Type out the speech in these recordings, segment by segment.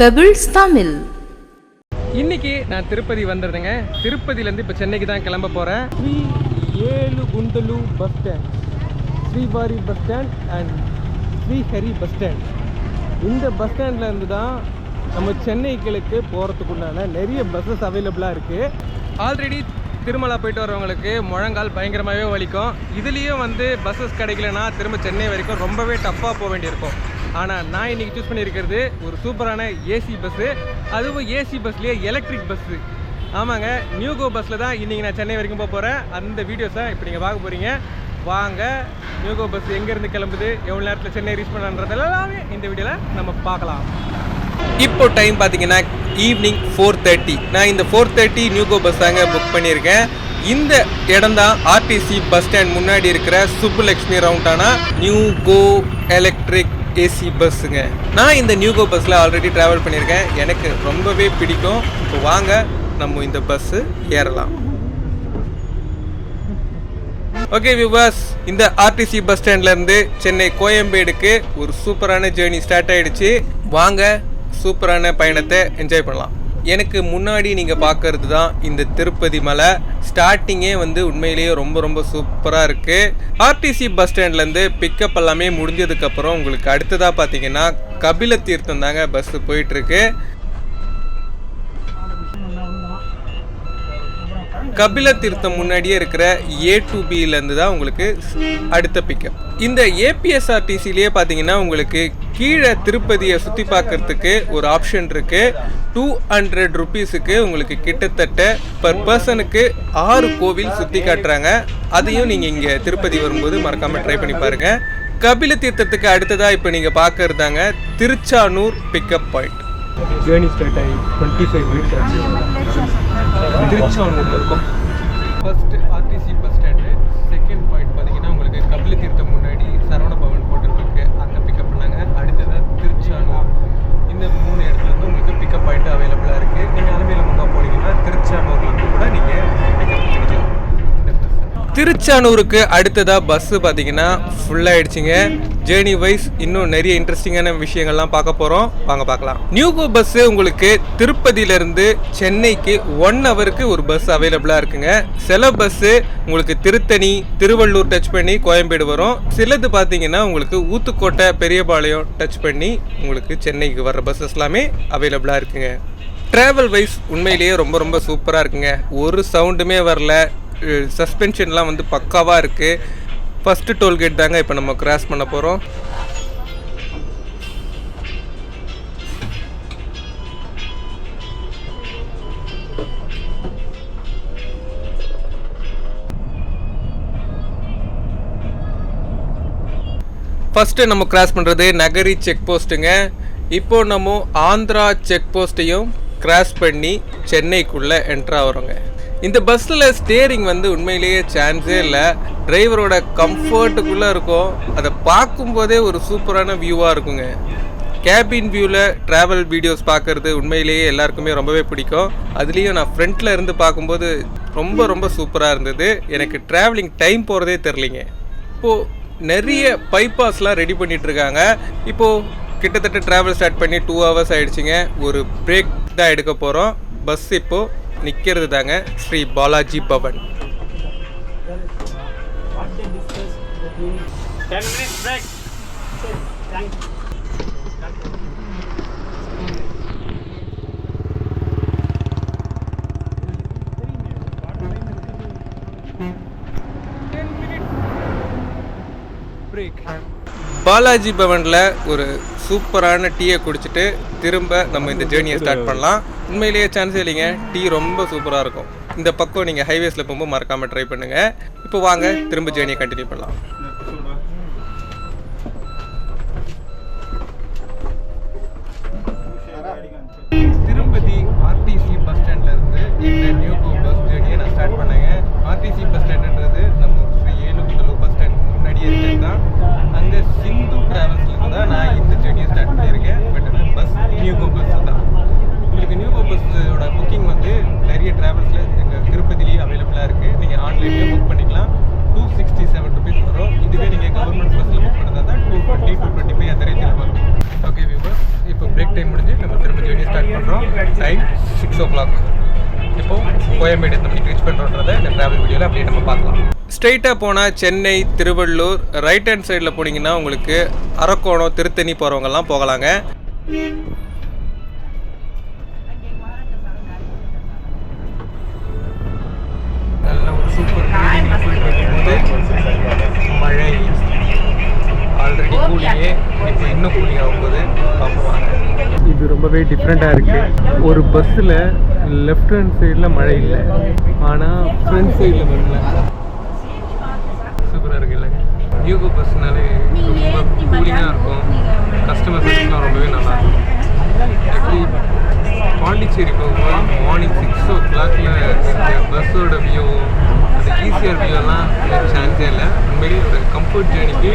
Pebbles Tamil இன்னைக்கு நான் திருப்பதி வந்துருந்தேங்க. திருப்பதியிலேருந்து இப்போ சென்னைக்கு தான் கிளம்ப போகிறேன் ஸ்ரீ ஏழு குண்டலு bus stand Srivari bus stand and Srihari bus stand இந்த பஸ் ஸ்டாண்ட்ல இருந்து தான் நம்ம சென்னை கிழக்கு போகிறதுக்குண்டான நிறைய பஸ்ஸஸ் அவைலபிளாக இருக்குது ஆல்ரெடி திருமலா போயிட்டு வரவங்களுக்கு முழங்கால் பயங்கரமாகவே வலிக்கும். இதுலேயும் வந்து பஸ்ஸஸ் கிடைக்கலனா திரும்ப சென்னை வரைக்கும் ரொம்பவே டஃப்பாக போக வேண்டியிருக்கும். ஆனால் நான் இன்னைக்கு சூஸ் பண்ணியிருக்கிறது ஒரு சூப்பரான ஏசி பஸ்ஸு அதுவும் ஏசி பஸ்லேயே எலக்ட்ரிக் பஸ்ஸு ஆமாங்க நியூகோ பஸ்ஸில் தான் இன்றைக்கி நான் சென்னை வரைக்கும் போக போகிறேன் அந்த வீடியோஸை இப்போ நீங்கள் பார்க்க போகிறீங்க வாங்க நியூகோ பஸ் எங்கேருந்து கிளம்புது எவ்வளோ நேரத்தில் சென்னை ரீச் பண்ணுறது எல்லாமே இந்த வீடியோவில் நம்ம பார்க்கலாம். இப்போ டைம் பார்த்தீங்கன்னா ஈவினிங் ஃபோர் தேர்ட்டி நான் இந்த ஃபோர் தேர்ட்டி நியூகோ பஸ் தாங்க புக் பண்ணியிருக்கேன். இந்த இடம் தான் ஆர்டிசி பஸ் ஸ்டாண்ட் முன்னாடி இருக்கிற Subbulakshmi roundana NueGo electric AC பஸ்ஸுங்க. நான் இந்த நியூகோ பஸ்ஸில் ஆல்ரெடி ட்ராவல் பண்ணியிருக்கேன் எனக்கு ரொம்பவே பிடிக்கும். இப்போ வாங்க நம்ம இந்த பஸ்ஸு ஏறலாம். ஓகே விவாஸ் இந்த ஆர்டிசி பஸ் ஸ்டாண்ட்லேருந்து சென்னை கோயம்பேடுக்கு ஒரு சூப்பரான ஜேர்னி ஸ்டார்ட் ஆகிடுச்சு வாங்க சூப்பரான பயணத்தை என்ஜாய் பண்ணலாம். எனக்கு முன்னாடி நீங்கள் பார்க்கறது தான் இந்த திருப்பதி மலை. ஸ்டார்டிங்கே வந்து உண்மையிலேயே ரொம்ப ரொம்ப சூப்பராக இருக்குது ஆர்டிசி பஸ் ஸ்டாண்ட்லேருந்து பிக்கப் எல்லாமே முடிஞ்சதுக்கப்புறம் உங்களுக்கு அடுத்ததாக பார்த்தீங்கன்னா கபில தீர்த்தம் தாங்க பஸ்ஸு போயிட்டுருக்கு கபில தீர்த்தம் முன்னாடியே இருக்கிற ஏ டு பியிலேருந்து தான் உங்களுக்கு அடுத்த பிக்கப் இந்த ஏபிஎஸ்ஆர்டிசிலேயே பார்த்தீங்கன்னா உங்களுக்கு கீழே திருப்பதியை சுற்றி பார்க்கறதுக்கு ஒரு ஆப்ஷன் இருக்குது டூ ஹண்ட்ரட் ருபீஸுக்கு உங்களுக்கு கிட்டத்தட்ட பர் பர்சனுக்கு ஆறு கோவில் சுற்றி காட்டுறாங்க. அதையும் நீங்கள் இங்கே திருப்பதி வரும்போது மறக்காமல் ட்ரை பண்ணி பாருங்கள் கபில தீர்த்தத்துக்கு அடுத்ததாக இப்போ நீங்கள் பார்க்கறதாங்க Tiruchanur pickup point journey start ஆகி டுவெண்ட்டி ஃபைவ் மினிட்ஸ் ஆச்சு திருச்சானூர்ல இருக்கும் first RTC bus stand second point பார்த்தீங்கன்னா உங்களுக்கு கபில தீர்த்தம் முன்னாடி சரவண பவன் ஹோட்டல் இருக்கு அங்கே பிக்கப் பண்ணாங்க அடுத்ததாக திருச்சானூர் இந்த மூணு இடத்துல இருந்து உங்களுக்கு பிக்கப் பாயிண்ட் அவைலபிளாக இருக்கு நீங்கள் அலமையில முகா போனீங்கன்னா திருச்சானூர்ல இருந்து கூட நீங்கள் பிக்கப் பண்ணிக்கலாம் திருச்சானூருக்கு அடுத்ததாக பஸ்ஸு பார்த்தீங்கன்னா ஃபுல்லாகிடுச்சிங்க ஜேர்னி வைஸ் இன்னும் நிறைய இன்ட்ரெஸ்டிங்கான விஷயங்கள்லாம் பார்க்க போகிறோம் வாங்க பார்க்கலாம். நியூகோ பஸ்ஸு உங்களுக்கு திருப்பதியிலேருந்து சென்னைக்கு ஒன் ஹவருக்கு ஒரு பஸ் அவைலபிளாக இருக்குங்க. சில பஸ்ஸு உங்களுக்கு திருத்தணி திருவள்ளூர் டச் பண்ணி கோயம்பேடு வரும். சிலது பார்த்தீங்கன்னா உங்களுக்கு ஊத்துக்கோட்டை பெரியபாளையம் டச் பண்ணி உங்களுக்கு சென்னைக்கு வர்ற பஸ்ஸஸ் எல்லாமே அவைலபிளாக இருக்குங்க. ட்ராவல் வைஸ் உண்மையிலேயே ரொம்ப ரொம்ப சூப்பராக இருக்குங்க. ஒரு சவுண்டுமே வரல. சஸ்பென்ஷன்லாம் வந்து பக்காவாக இருக்குது ஃபஸ்ட்டு டோல்கேட் தாங்க இப்போ நம்ம கிராஸ் பண்ண போகிறோம் ஃபஸ்ட்டு நம்ம கிராஸ் பண்ணுறது நகரி செக் போஸ்ட்டுங்க இப்போது நம்ம ஆந்திரா செக் போஸ்ட்டையும் கிராஸ் பண்ணி சென்னைக்குள்ளே என்ட்ரு ஆகிறோங்க. இந்த பஸ்ஸில் ஸ்டேரிங் வந்து உண்மையிலேயே சான்ஸே இல்லை. டிரைவரோட கம்ஃபர்ட்டுக்குள்ளே இருக்கும். அதை பார்க்கும்போதே ஒரு சூப்பரான வியூவாக இருக்குங்க. கேபின் வியூவில் ட்ராவல் வீடியோஸ் பார்க்குறது உண்மையிலேயே எல்லாருக்குமே ரொம்பவே பிடிக்கும். அதுலேயும் நான் ஃப்ரண்ட்டில் இருந்து பார்க்கும்போது ரொம்ப ரொம்ப சூப்பராக இருந்தது. எனக்கு ட்ராவலிங் டைம் போகிறதே தெரிலிங்க இப்போது நிறைய பைபாஸ்லாம் ரெடி பண்ணிகிட்ருக்காங்க இருக்காங்க இப்போது கிட்டத்தட்ட ட்ராவல் ஸ்டார்ட் பண்ணி டூ ஹவர்ஸ் ஆகிடுச்சிங்க ஒரு பிரேக் தான் எடுக்க போகிறோம் பஸ் இப்போது நிற்கிறது தாங்க ஸ்ரீ பாலாஜி பவன். பாலாஜி பவனில் ஒரு சூப்பரான டீயை குடிச்சிட்டு திரும்ப நம்ம இந்த ஜேர்னியை ஸ்டார்ட் பண்ணலாம். உண்மையிலேயே சான்ஸே இல்லைங்க. டீ ரொம்ப சூப்பராக இருக்கும். இந்த பக்கம் நீங்கள் ஹைவேஸில் போகும்போது மறக்காமல் ட்ரை பண்ணுங்கள் இப்போ வாங்க திரும்ப ஜேர்னியை கண்டினியூ பண்ணலாம். சிக்ஸ் ஓ கிளாக் இப்போ கோயம்பேடு எத்தனை மணிக்கு ரீச் பண்ணுறோன்றதை இந்த ட்ராவல் வீடியோவில் அப்படியே நம்ம பார்க்கலாம். ஸ்ட்ரெயிட்டாக போனால் சென்னை திருவள்ளூர் ரைட் ஹேண்ட் சைடில் போனீங்கன்னா உங்களுக்கு அரக்கோணம் திருத்தணி போகிறவங்கெல்லாம் போகலாங்க. ரொம்பவே டிஃப்ரெண்ட்டாக இருக்குது ஒரு பஸ்ஸில் லெஃப்ட் ஹேண்ட் சைடில் மழை இல்லை. ஆனால் ஃப்ரண்ட் சைடில் வரல சூப்பராக இருக்குல்ல யூகோ பஸ்னாலே ரொம்ப கூலிங்காக இருக்கும். கஸ்டமர் சர்வீஸ்லாம் ரொம்பவே நல்லா இருக்கும். ஆக்சுவலி பாண்டிச்சேரி போகும்போது மார்னிங் சிக்ஸ் ஓ கிளாக்ல பஸ்ஸோட வியூ அந்த ஈஸியர் வியூலாம் சான்ஸே இல்லை. உண்மையிலேயே ஒரு கம்ஃபர்ட் ஜேர்னிக்கு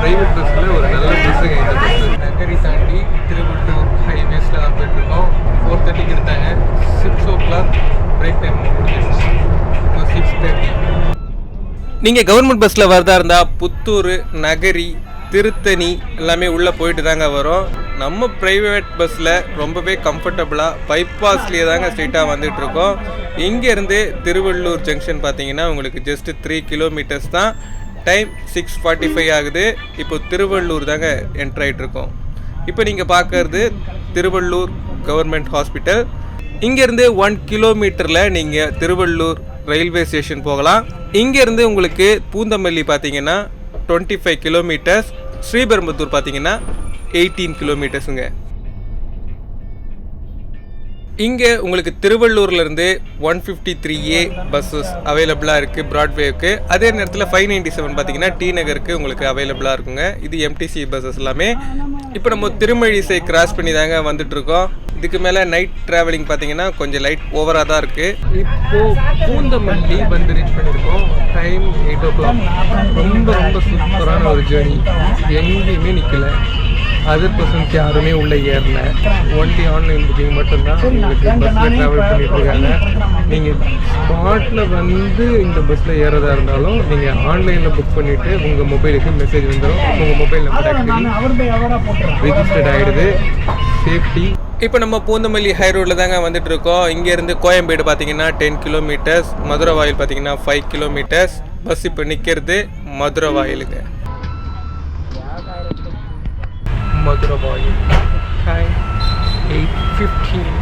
ப்ரைவேட் பஸ்ஸில் ஒரு நல்ல பஸ்ஸு இந்த பஸ் நகரி தாண்டி திருவள்ளூர் ஹைவேஸில் தான் போயிட்டுருக்கோம். ஃபோர் தேர்ட்டிக்கு எடுத்தாங்க. Six o'clock break time முடிஞ்சிருச்சு இப்போ சிக்ஸ் தேர்ட்டி நீங்கள் கவர்மெண்ட் பஸ்ஸில் வரதா இருந்தால் புத்தூர் நகரி திருத்தணி எல்லாமே உள்ளே போயிட்டு தாங்க வரும். நம்ம ப்ரைவேட் பஸ்ஸில் ரொம்பவே கம்ஃபர்டபுளாக பைபாஸ்லேயே தாங்க ஸ்ட்ரெயிட்டாக வந்துட்டுருக்கோம். இங்கேருந்து திருவள்ளூர் ஜங்ஷன் பார்த்தீங்கன்னா உங்களுக்கு ஜஸ்ட்டு த்ரீ கிலோமீட்டர்ஸ் தான். டைம் சிக்ஸ் ஃபார்ட்டி ஃபைவ் ஆகுது. இப்போ திருவள்ளூர் தாங்க என்ட்ரு இருக்கோம் இப்போ நீங்கள் பார்க்கறது திருவள்ளூர் கவர்மெண்ட் ஹாஸ்பிட்டல் இங்கேருந்து ஒன் கிலோமீட்டரில் நீங்கள் திருவள்ளூர் ரயில்வே ஸ்டேஷன் போகலாம். இங்கேருந்து உங்களுக்கு பூந்தமல்லி பார்த்தீங்கன்னா டுவெண்ட்டி ஃபைவ் கிலோமீட்டர்ஸ் ஸ்ரீபெரும்புத்தூர் பார்த்தீங்கன்னா எயிட்டீன் கிலோமீட்டர்ஸுங்க இங்கே உங்களுக்கு திருவள்ளூர்லேருந்து one fifty three A buses அவைலபிளாக இருக்குது ப்ராட்வேக்கு அதே நேரத்தில் ஃபைவ் நைன்டி செவன் பார்த்தீங்கன்னா டி நகருக்கு உங்களுக்கு அவைலபிளாக இருக்குங்க. இது எம்டிசி பஸ்ஸஸ் எல்லாமே. இப்போ நம்ம திருமழிசை கிராஸ் பண்ணி தாங்க வந்துட்டுருக்கோம். இதுக்கு மேலே நைட் ட்ராவலிங் பார்த்தீங்கன்னா கொஞ்சம் லைட் ஓவராக தான் இருக்குது இப்போது பூந்தமல்லி வந்து ரீச் பண்ணியிருக்கோம். டைம் எயிட் ஓ கிளாக் ரொம்ப ரொம்ப சூப்பரான ஒரு ஜேர்னி எங்கேயுமே நிற்கலை அதர் பர்சன்ஸ் யாருமே உள்ள ஏறல. ஒன்லி ஆன்லைன் புக்கிங் மட்டும்தான் உங்களுக்கு பஸ்ஸில் ட்ராவல் பண்ணிட்டு இருக்காங்க. நீங்கள் ஸ்பாட்டில் வந்து இந்த பஸ்ஸில் ஏறதா இருந்தாலும் நீங்கள் ஆன்லைனில் புக் பண்ணிவிட்டு உங்கள் மொபைலுக்கு மெசேஜ் வந்துடும் உங்கள் மொபைல் நம்பர் ஆக்சுவலி ரிஜிஸ்டர்ட் ஆகிடுது சேஃப்டி இப்போ நம்ம பூந்தமல்லி ஹை ரோட்டில் தாங்க வந்துட்டு இருக்கோம். இங்கேருந்து கோயம்பேடு பார்த்தீங்கன்னா டென் கிலோமீட்டர்ஸ் மதுரை வாயில் பார்த்தீங்கன்னா ஃபைவ் கிலோமீட்டர்ஸ் பஸ் இப்போ நிற்கிறது மதுரை வாயிலுங்க மதுரை வாயில் time eight fifteen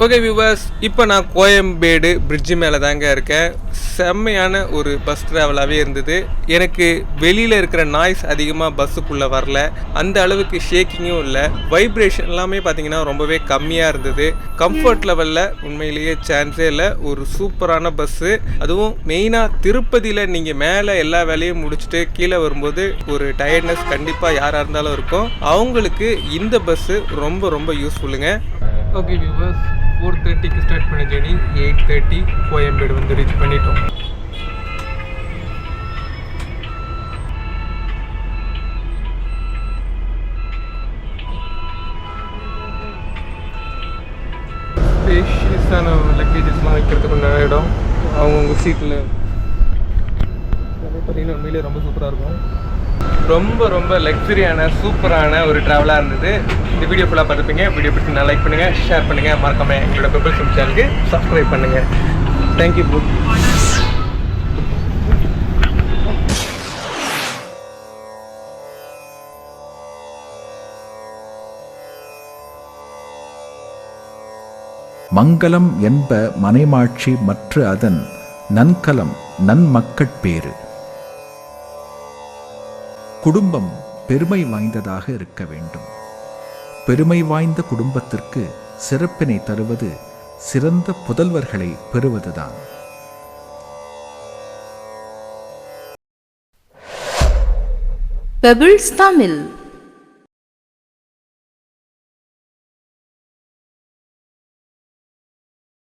okay viewers இப்போ நான் கோயம்பேடு பிரிட்ஜு மேலே தாங்க இருக்கேன். செம்மையான ஒரு பஸ் ட்ராவலாகவே இருந்தது. எனக்கு வெளியில் இருக்கிற நாய்ஸ் அதிகமாக பஸ்ஸுக்குள்ளே வரல. அந்த அளவுக்கு ஷேக்கிங்கும் இல்லை. வைப்ரேஷன் எல்லாமே பார்த்தீங்கன்னா ரொம்பவே கம்மியாக இருந்தது. கம்ஃபர்ட் லெவலில் உண்மையிலேயே சான்ஸே இல்லை. ஒரு சூப்பரான பஸ்ஸு அதுவும் மெயினாக திருப்பதியில் நீங்கள் மேலே எல்லா வேலையும் முடிச்சுட்டு கீழே வரும்போது ஒரு டயர்ட்னஸ் கண்டிப்பாக யாராக இருந்தாலும் இருக்கும். அவங்களுக்கு இந்த பஸ்ஸு ரொம்ப ரொம்ப யூஸ்ஃபுல்லுங்க ஓகே வியூவர்ஸ் ஃபோர் தேர்ட்டிக்கு ஸ்டார்ட் பண்ண ஜேர்னி எயிட் தேர்ட்டி கோயம்பேடு வந்து ரீச் பண்ணிட்டோம். ஸ்பேஷியஸான லக்கேஜஸ்லாம் வைக்கிறதுக்கு நிறைய இடம். அவங்கவுங்க சீட்டில் பார்த்தீங்கன்னா உண்மையிலே ரொம்ப சூப்பராக இருக்கும். ரொம்ப ரொம்ப லக்ஸரியான சூப்பரான ஒரு ட்ராவலாக இருந்தது. இந்த வீடியோ ஃபுல்லாக பார்த்துப்பீங்க வீடியோ பிடிச்சி லைக் பண்ணுங்கள் ஷேர் பண்ணுங்கள் மறக்காம எங்களோட பெபிள் சிம் சேனலுக்கு சப்ஸ்கிரைப் பண்ணுங்கள் தேங்க்யூ புக் மங்களம் என்ப மனைமாட்சி மற்ற அதன் நன்கலம் நன்மக்கட்பேறு. குடும்பம் பெருமை வாய்ந்ததாக இருக்க வேண்டும். பெருமை வாய்ந்த குடும்பத்திற்கு சிறப்பினை தருவது சிறந்த புதல்வர்களை பெறுவதுதான். பெபிள்ஸ் தமிழ்